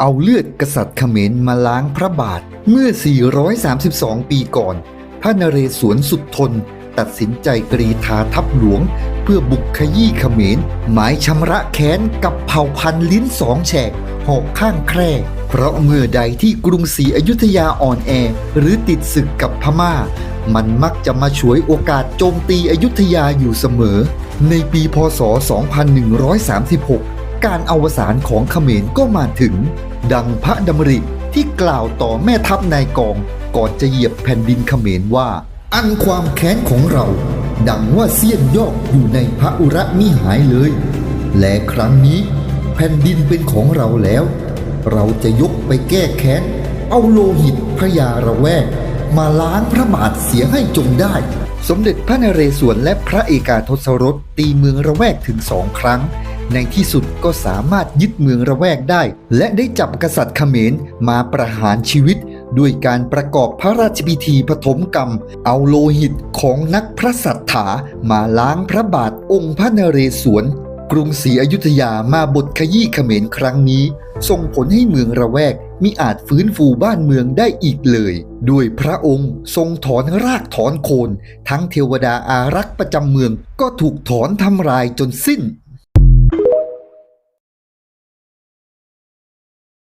เอาเลือดกษัตริย์เขมรมาล้างพระบาทเมื่อ 432 ปีก่อน พระนเรศวรสุดทน ตัดสินใจกรีธาทัพหลวง เพื่อบุกขยี้เขมร หมายชำระแค้นกับเผ่าพันธุ์ลิ้นสองแฉกหอกข้างแคร่ เพราะเมื่อใดที่กรุงศรีอยุธยาอ่อนแอ หรือติดศึกกับพม่า มันมักจะมาฉวยโอกาสโจมตีอยุธยาอยู่เสมอ ในปีพศ 2136 การอวสานของเขมรก็มาถึง ดังพระดำริที่กล่าวต่อแม่ทัพนายกองก่อนจะเหยียบแผ่นดินเขมรว่า อันความแค้นของเรา ดังว่าเสี้ยนยอกอยู่ในพระอุระมิหายเลย และครั้งนี้ แผ่นดินเป็นของเราแล้ว เราจะยกไปแก้แค้น เอาโลหิตพระยาระแวก มาล้างพระบาทเสียให้จงได้ สมเด็จพระนเรศวรและพระเอกาทศรสตีเมืองระแวกถึงสองครั้ง ในที่สุดก็สามารถยึดเมืองระแวกได้ และได้จับกษัตริย์เขมรมาประหารชีวิต ด้วยการประกอบพระราชพิธีปฐมกรรม เอาโลหิตของนักพระสัทธามาล้างพระบาทองค์พระนเรศวรกรุงศรีอยุธยามาบทขยี้เขมรครั้งนี้ ส่งผลให้เมืองระแวกมิอาจฟื้นฟูบ้านเมืองได้อีกเลย ด้วยพระองค์ทรงถอนรากถอนโคน ทั้งเทวดาอารักษ์ประจำเมืองก็ถูกถอนทำลายจนสิ้น